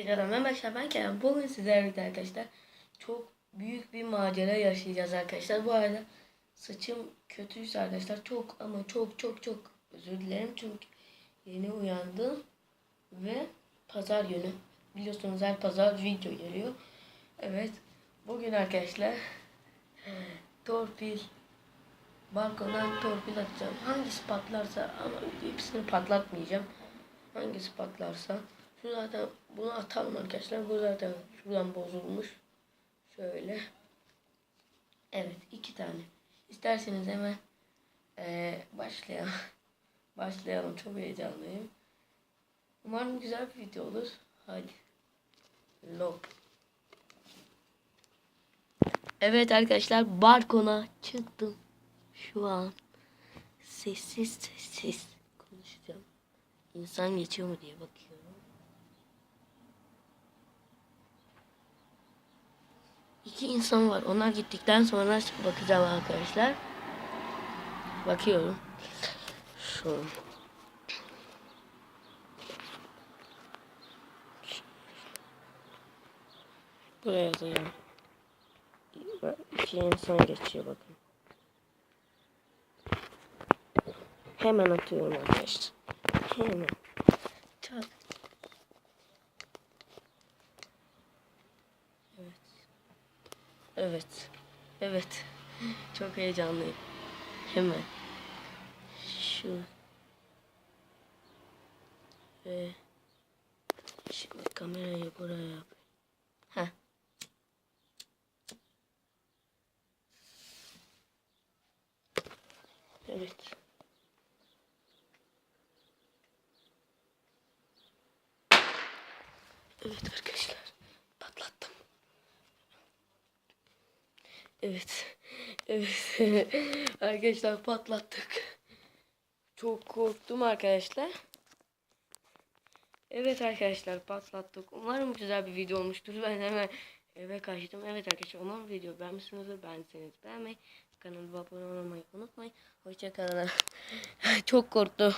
Tekrardan merhaba arkadaşlar ben Kerem. Bugün sizlerle arkadaşlar çok büyük bir macera yaşayacağız arkadaşlar. Bu arada saçım kötüyse arkadaşlar çok ama çok çok çok özür dilerim. Çünkü yeni uyandım ve pazar günü. Biliyorsunuz her pazar video geliyor. Evet bugün arkadaşlar torpil balkondan torpil atacağım. Hangisi patlarsa ama hepsini patlatmayacağım. Hangisi patlarsa. Şu zaten bunu atalım arkadaşlar. Bu zaten şuradan bozulmuş. Şöyle. Evet iki tane. İsterseniz hemen eee başlayalım. başlayalım. Çok heyecanlıyım. Umarım güzel bir video olur. Hadi. Lop. Evet arkadaşlar balkona çıktım. Şu an sessiz sessiz konuşacağım. İnsan geçiyor mu diye bakıyorum. İki insan var. Onlar gittikten sonra bakacağım arkadaşlar. Bakıyorum. Şu. Buraya yazacağım. İki insan geçiyor bakın. Hemen atıyorum arkadaşlar. Hemen. Çak. Evet. Evet. Evet. Çok heyecanlıyım. Hemen. Şu. Ve şimdi kamerayı buraya yap. Evet. Evet arkadaşlar. Evet. Evet. arkadaşlar patlattık. Çok korktum arkadaşlar. Evet arkadaşlar patlattık. Umarım güzel bir video olmuştur. Ben hemen eve kaçtım. Evet arkadaşlar umarım video beğenmişsinizdir. Beğendiyseniz beğenmeyi, kanalıma abone olmayı unutmayın. Hoşçakalın. Çok korktum.